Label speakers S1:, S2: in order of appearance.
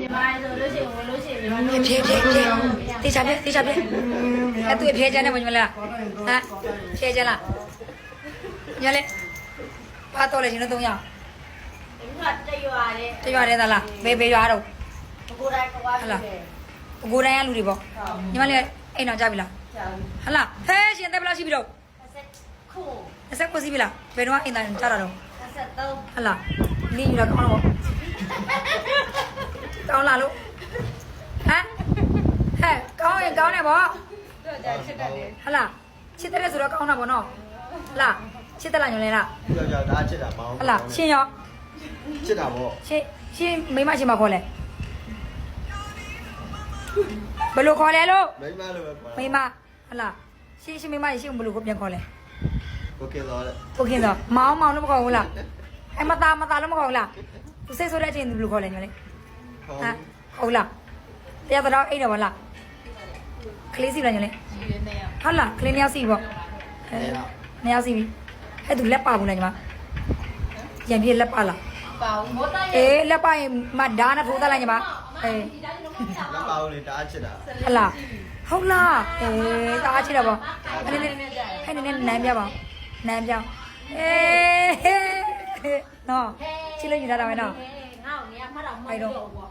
S1: ညီမဆိုလို့ရှိရင်ဝင်လို့ရှိရင်ညီမ
S2: ဖြည်းဖြည်းဖြည်းတေချာဖြည်းတေချာဖြည်းအဲ့သူဖြည်းချမ်းနေမညီမလားဟမ်ဖြည်းချမ်းလားညလေပါတော့လေရှင်တို့၃ယောက်
S1: ဒီကတရွာတဲ့
S2: တရွာတဲ့သားလားဘေးဘေးရွာတော့
S1: ကိုယ်တိုင်ကွာဖြစ်တယ်
S2: ကိုတိုင်းကလူတွေပေါ့ညီမလေးအိမ်တော်ကြပြီလား
S1: ကြောင်
S2: ဟလာဟဲရှင်တက်ဘယ်လောက်ရှိပြီတော့
S1: ဆက်ခု
S2: အဆက်ကိုစီးပြီလားဘယ်တော့အိမ်တော်ကြတာတော့
S1: ဆက်တော့
S2: ဟလာလင်းယူတော့ကောင်းတော့ ကောင်းလားလို့ဟမ်ဟဲ့ကောင်းရင်ကောင်းတယ်ပေါ့
S1: တော့ကြာချစ်တတ်တယ်
S2: ဟလာချစ်တဲ့ဆိုတော့ကောင်းတာပေါ့နော်ဟလာချစ်တယ်လားညလဲလား
S3: ကြောက်ကြောက်ဒါချစ်တာမအောင်
S2: ဟလာရှင်ရော
S3: ချစ်တာပေါ့
S2: ရှင်ရှင်မိမရှင်မခေါ်လဲဘယ်လိုခေါ်လဲလို့
S3: မိမလိုပဲပါ
S2: မိမဟလာရှင်ရှင်မိမရှင်ဘယ်လိုကိုပြန်ခေါ်လဲ
S3: ကိုကဲတော့လေ
S2: ကိုခင်တော့မောင်းမောင်းလို့မခေါ်ဘူးလားအဲမသားမသားလို့မခေါ်ဘူးလားသူစိတ်ဆိုတဲ့အချိန်သူဘယ်လိုခေါ်လဲညလဲ
S3: ဟော
S2: ဟာဟုတ်လားတရားတော်အိတ်တော့ဗလားကလေးစီလားညလဲ
S1: ဒီနေ့ရ
S2: ဟုတ်လားကလေးနှစ်ယောက်စီပေါ့အဲနှစ်ယောက်စီပြီအဲ့သူလက်ပါဘူးလားညီမရံပြည့်လက်ပါလား
S1: ပါဦးမောတိုင်
S2: အေးလက်ပါရင်မဒါနဲ့ထိုးသားလားညီမအေး
S1: ဒီတိုင်းလုံးမကြောက်
S3: လက်ပါဦးလေဒါချစ်တာ
S2: ဟုတ်လားဟုတ်လားအေးတအားချစ်တယ်ပေါ့အဲ့ဒီအဲ့ဒီနဲ့နမ်းပြပါနမ်းပြအေးနော်ချစ်လို့ယူထားတာပဲနော်
S1: ငါ့ကိုနေရာမှတ်တော့မ
S2: အဲ့
S1: ဟုတ်
S2: တော့
S1: တော့